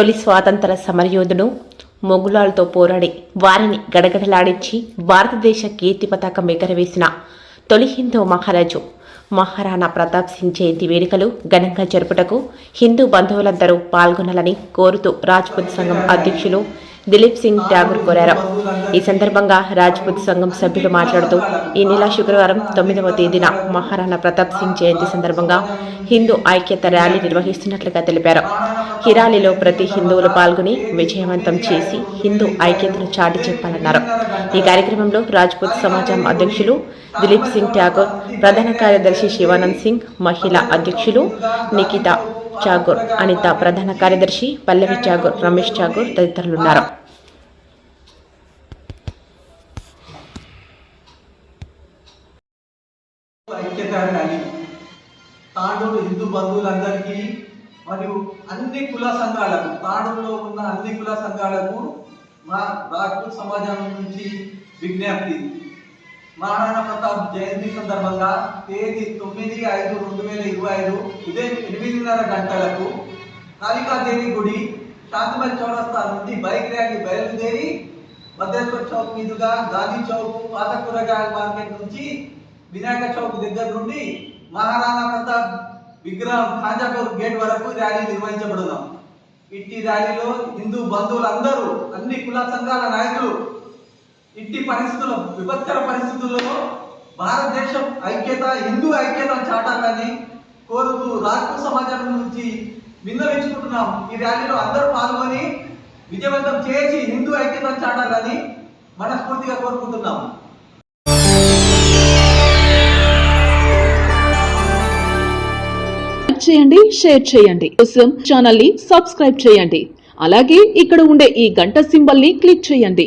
తొలి స్వాతంత్ర సమరయోధుడు మొగులాలతో పోరాడి వారిని గడగడలాడించి భారతదేశ కీర్తి పతాకం ఎగరవేసిన తొలి హిందూ మహారాజు మహారాణా ప్రతాప్ సింగ్ జయంతి వేడుకలు ఘనంగా జరుపుటకు హిందూ బంధువులందరూ పాల్గొనాలని కోరుతూ రాజ్పుత్ సంఘం అధ్యక్షులు దిలీప్ సింగ్ ఠాగూర్ కోరారు. ఈ సందర్భంగా రాజ్పుత్ సంఘం సభ్యులు మాట్లాడుతూ ఈ నెల శుక్రవారం తొమ్మిదవ తేదీన మహారాణా ప్రతాప్ సింగ్ జయంతి సందర్భంగా హిందూ ఐక్యత ర్యాలీ నిర్వహిస్తున్నట్లుగా తెలిపారు. ఈ ర్యాలీలో ప్రతి హిందువులు పాల్గొని విజయవంతం చేసి హిందూ ఐక్యతను చాటి చెప్పాలన్నారు. ఈ కార్యక్రమంలో రాజ్పుత్ సమాజం అధ్యక్షులు దిలీప్ సింగ్ ఠాగూర్ ప్రధాన కార్యదర్శి శివానంద్ సింగ్ మహిళా అధ్యక్షులు నిఖిత ఠాగూర్ అనిత ప్రధాన కార్యదర్శి పల్లవి ఠాగూర్ రమేష్ ఠాగూర్ తదితరులున్నారు. తాండూరు హిందూ బంధువులందరికీ మరియు అన్ని కుల సంఘాలకు తాండూరులో ఉన్న అన్ని కుల సంఘాలకు మా రాజ్పూట్ సమాజం నుంచి విజ్ఞప్తి. మహారాణా ప్రతాప్ జయంతి సందర్భంగా తేదీ తొమ్మిది ఐదు రెండు వేల ఇరవై ఐదు ఉదయం ఎనిమిదిన్నర గంటలకు కాళికాదేవి గుడి శాంతిమల్ చౌరస్తా నుండి బైక్ ర్యాలీ బయలుదేరి భద్రేశ్వర చౌక్ మీదుగా గాంధీ చౌక్ పాత కూరగాయల మార్కెట్ నుంచి వినాయక చౌక్ దగ్గర నుండి మహారాణా ప్రతాప్ విగ్రహం ఖాజాపూర్ గేట్ వరకు ర్యాలీ నిర్వహించబడున్నాం ఇట్టి ర్యాలీలో హిందూ బంధువులందరూ అన్ని కుల సంఘాల నాయకులు ఇట్టి పరిస్థితుల్లో విపత్కర పరిస్థితుల్లో భారతదేశం ఐక్యత హిందూ ఐక్యత చాటాలని కోరుతూ రాజపూర్ సమాజం నుంచి విన్నవించుకుంటున్నాం. ఈ ర్యాలీలో అందరూ పాల్గొని విజయవంతం చేసి హిందూ ఐక్యత చాటాలని మనస్ఫూర్తిగా కోరుకుంటున్నాం. చేయండి షేర్ చేయండి. కోసం ఛానల్ని సబ్స్క్రైబ్ చేయండి. అలాగే ఇక్కడ ఉండే ఈ గంట సింబల్ని క్లిక్ చేయండి.